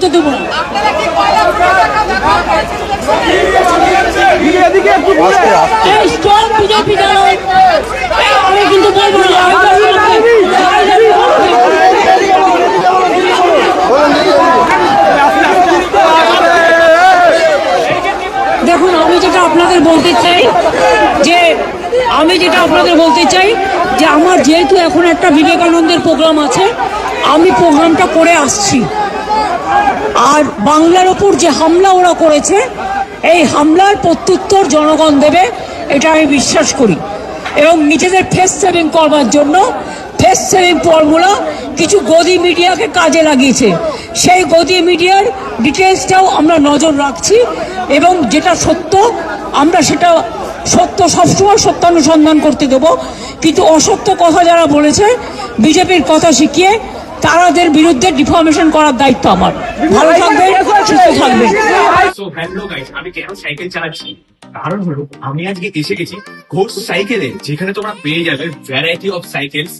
করতে দেব কিন্তু দেখুন, আমি যেটা আপনাদের বলতে চাই, যে আমি যেটা আপনাদের বলতে চাই, যে আমার যেহেতু এখন একটা বিবেকানন্দের প্রোগ্রাম আছে, আমি প্রোগ্রামটা করে আসছি। আর বাংলার ওপর যে হামলা ওরা করেছে, এই হামলার প্রত্যুত্তর জনগণ দেবে, এটা আমি বিশ্বাস করি। এবং নিজেদের ফেস সেভিং করবার জন্য ফেস সেভিং ফর্মুলা কিছু গদি মিডিয়াকে কাজে লাগিয়েছে। সেই গদি মিডিয়ার ডিটেলসটাও আমরা নজর রাখছি এবং যেটা সত্য, আমরা সেটা সত্য সবসময় সত্যানুসন্ধান করতে দেবো। কিন্তু অসত্য কথা যারা বলেছে, বিজেপির কথা শিখিয়ে তারাদের বিরুদ্ধে ডিফর্মেশন করার দায়িত্ব আমার। ভালো থাকবেন সুস্থ থাকবেন। গাইস আমি কেন সাইকেল চালাচ্ছি? কারণ হলো আমি আজকে এসে গেছি ঘোষ সাইকেলে যেখানে তোমরা পেয়ে যাবে ভ্যারাইটি অফ সাইকেলস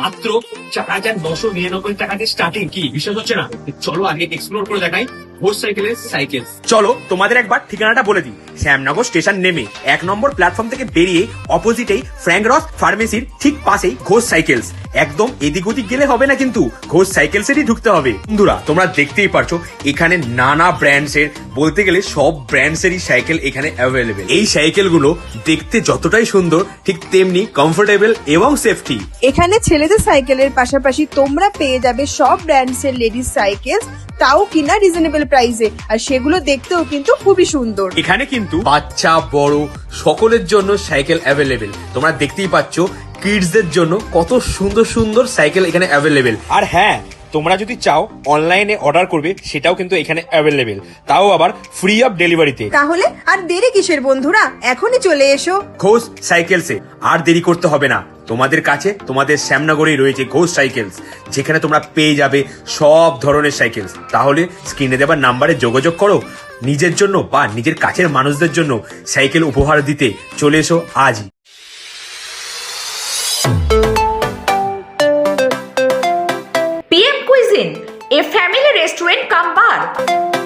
মাত্র চার হাজার নশো নিরানব্বই টাকা দিয়ে স্টার্টিং কি? বিশ্বাস হচ্ছে না? চলো আগে এক্সপ্লোর করে দেখাই। ঘোষ সাইকেলের সাইকেল চলো তোমাদের একবার ঠিকানাটা বলে দিই। শ্যামনগর স্টেশন নেমে এক নম্বর প্ল্যাটফর্ম থেকে বেরিয়ে অপোজিটেই ফ্র্যাঙ্করস ফার্মেসির ঠিক পাশেই ঘোষ সাইকেলস একদম এদিক ওদিক গেলে হবে না কিন্তু ঘোষ সাইকেলসেরই ঢুকতে হবে। বন্ধুরা তোমরা দেখতেই পারছ এখানে নানা ব্র্যান্ডস এর বলতে গেলে সব ব্র্যান্ডস এরই সাইকেল এখানে অ্যাভেলেবেল এই সাইকেলগুলো দেখতে যতটাই সুন্দর ঠিক তেমনি কমফোর্টেবল এবং সেফটি এখানে ছেলেদের সাইকেলের পাশাপাশি তোমরা পেয়ে যাবে সব ব্র্যান্ডস এর লেডিস সাইকেল তাও কিনা রিজনেবল প্রাইসে আর সেগুলো দেখতেও কিন্তু খুবই সুন্দর। এখানে কিন্তু বাচ্চা বড় সকলের জন্য সাইকেল অ্যাভেলেবেল তোমরা দেখতেই পাচ্ছ কিডস কিডসদের জন্য কত সুন্দর সুন্দর সাইকেল এখানে অ্যাভেলেবেল আর হ্যাঁ তোমরা যদি চাও অনলাইনে অর্ডার করবে সেটাও কিন্তু এখানে অ্যাভেলেবেল তাও আবার ফ্রি অফ ডেলিভারিতে তাহলে আর দেরি কিসের বন্ধুরা? এখনই চলে এসো। ঘোষ সাইকেলসে। আর দেরি করতে হবে না। তোমাদের কাছে, তোমাদের শ্যামনগরেই রয়েছে ঘোষ সাইকেলস যেখানে তোমরা পেয়ে যাবে সব ধরনের সাইকেলস তাহলে স্ক্রিনে দেওয়ার নাম্বারে যোগাযোগ করো, নিজের জন্য বা নিজের কাছের মানুষদের জন্য সাইকেল উপহার দিতে চলে এসো আজই family restaurant come bar.